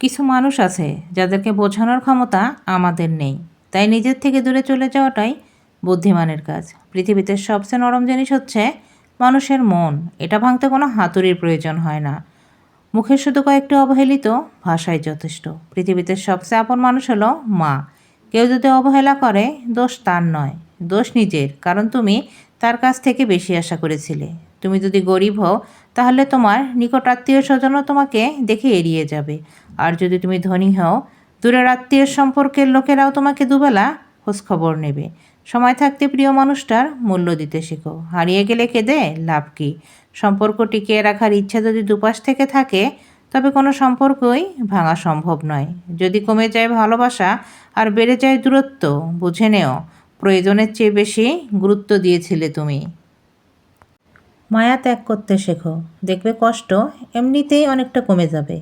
কিছু মানুষ আছে যাদেরকে বোঝানোর ক্ষমতা আমাদের নেই। তাই নিজের থেকে দূরে চলে যাওয়াটাই বুদ্ধিমানের কাজ। পৃথিবীতে সবচেয়ে নরম জিনিস হচ্ছে মানুষের মন। এটা ভাঙতে কোনো হাতুড়ির প্রয়োজন হয় না। মুখে শুধু কয়েকটি অবহেলিত ভাষাই যথেষ্ট। পৃথিবীতে সবচেয়ে আপন মানুষ হলো মা। কেউ যদি অবহেলা করে, দোষ তার নয়। দোষ নিজের, কারণ তুমি তার কাছ থেকে বেশি আশা করেছিলে। তুমি যদি গরিব হও, তাহলে তোমার নিকট আত্মীয় স্বজনও তোমাকে দেখে এড়িয়ে যাবে। আর যদি তুমি ধনী হও, দূরের আত্মীয় সম্পর্কের লোকেরাও তোমাকে দুবেলা খোঁজখবর নেবে। সময় থাকতে প্রিয় মানুষটার মূল্য দিতে শেখো। হারিয়ে গেলে কেঁদে লাভ কী? সম্পর্ক টিকিয়ে রাখার ইচ্ছা যদি দুপাশ থেকে থাকে, তবে কোনো সম্পর্কই ভাঙা সম্ভব নয়। যদি কমে যায় ভালোবাসা আর বেড়ে যায় দূরত্ব, বুঝে নেও, প্রয়োজনের চেয়ে বেশি গুরুত্ব দিয়েছিলে তুমি। মায়া ত্যাগ করতে শেখো। দেখবে কষ্ট এমনিতেই অনেকটা কমে যাবে।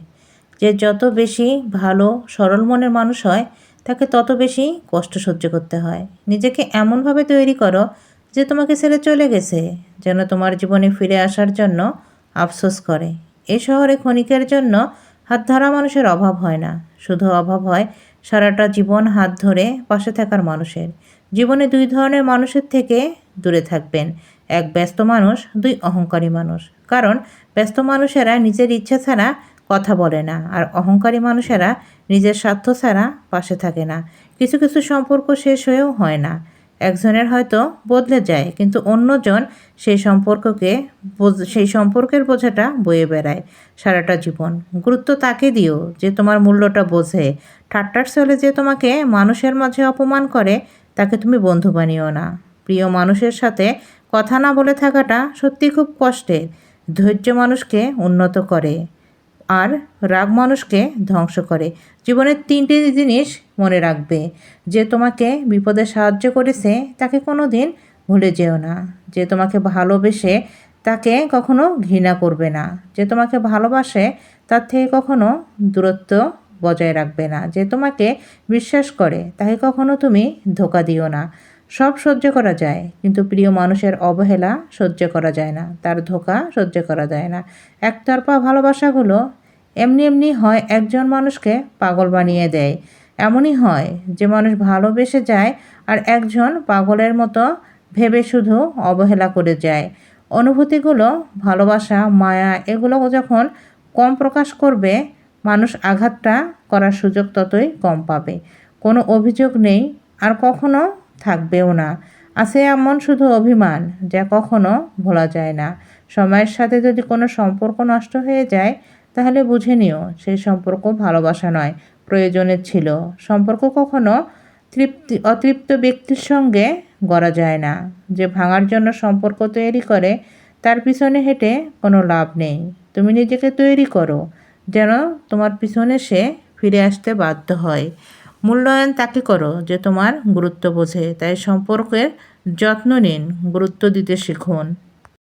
যে যত বেশি ভালো, সরল মনের মানুষ হয়, তাকে তত বেশি কষ্ট সহ্য করতে হয়। নিজেকে এমনভাবে তৈরি করো যে তোমাকে ছেড়ে চলে গেছে, যেন তোমার জীবনে ফিরে আসার জন্য আফসোস করে। এ শহরে ক্ষণিকের জন্য হাত ধরা মানুষের অভাব হয় না। শুধু অভাব হয় সারাটা জীবন হাত ধরে পাশে থাকার মানুষের। জীবনে দুই ধরনের মানুষের থেকে দূরে থাকবেন। এক ব্যস্ত মানুষ, দুই অহংকারী মানুষ। কারণ ব্যস্ত মানুষেরা নিজের ইচ্ছা ছাড়া কথা বলে না। আর অহংকারী মানুষেরা নিজের স্বার্থ ছাড়া পাশে থাকে না। কিছু কিছু সম্পর্ক শেষ হয়েও হয় না। একজনের হয়তো বদলে যায়, কিন্তু অন্যজন সেই সম্পর্ককে সেই সম্পর্কের বোঝাটা বয়ে বেড়ায় সারাটা জীবন। গুরুত্ব তাকে দিও যে তোমার মূল্যটা বোঝে। ঠাট্টার চলে যে তোমাকে মানুষের মাঝে অপমান করে, তাকে তুমি বন্ধু বানিও না। প্রিয় মানুষের সাথে কথা না বলে থাকাটা সত্যি খুব কষ্টের। ধৈর্য মানুষকে উন্নত করে। আর রাগ মানুষকে ধ্বংস করে। জীবনের তিনটি জিনিস মনে রাখবে। যে তোমাকে বিপদে সাহায্য করেছে, তাকে কোনো দিন ভুলে যেও না। যে তোমাকে ভালোবেসে, তাকে কখনো ঘৃণা করবে না। যে তোমাকে ভালোবাসে, তার থেকে কখনো দূরত্ব বজায় রাখবে না। যে তোমাকে বিশ্বাস করে, তাকে কখনো তুমি ধোকা দিও না। সব সহ্য করা যায়, কিন্তু প্রিয় মানুষের অবহেলা সহ্য করা যায় না, তার ধোকা সহ্য করা যায় না। একতরফা ভালোবাসাগুলো এমনি এমনি হয় একজন মানুষকে পাগল বানিয়ে দেয়। এমনই হয় যে মানুষ ভালোবেসে যায় আর একজন পাগলের মতো ভেবে শুধু অবহেলা করে যায়। অনুভূতিগুলো, ভালোবাসা, মায়া, এগুলো যখন কম প্রকাশ করবে, মানুষ আঘাতটা করার সুযোগ ততই কম পাবে। কোনো অভিযোগ নেই, আর কখনো থাকবেও না। আছে এমন শুধু অভিমান, যা কখনো ভোলা যায় না। সময়ের সাথে যদি কোনো সম্পর্ক নষ্ট হয়ে যায়, তাহলে বুঝে নিও সেই সম্পর্ক ভালোবাসা নয়, প্রয়োজনের ছিল। সম্পর্ক কখনো তৃপ্তি, অতৃপ্ত ব্যক্তির সঙ্গে গড়া যায় না। যে ভাঙার জন্য সম্পর্ক তৈরি করে, তার পিছনে হেঁটে কোনো লাভ নেই। তুমি নিজেকে তৈরি করো, যেন তোমার পিছনে সে ফিরে আসতে বাধ্য হয়। মূল্যায়ন তাকে করো যে তোমার গুরুত্ব বোঝে। তাই সম্পর্কের যত্ন নিন গুরুত্ব দিতে শিখুন।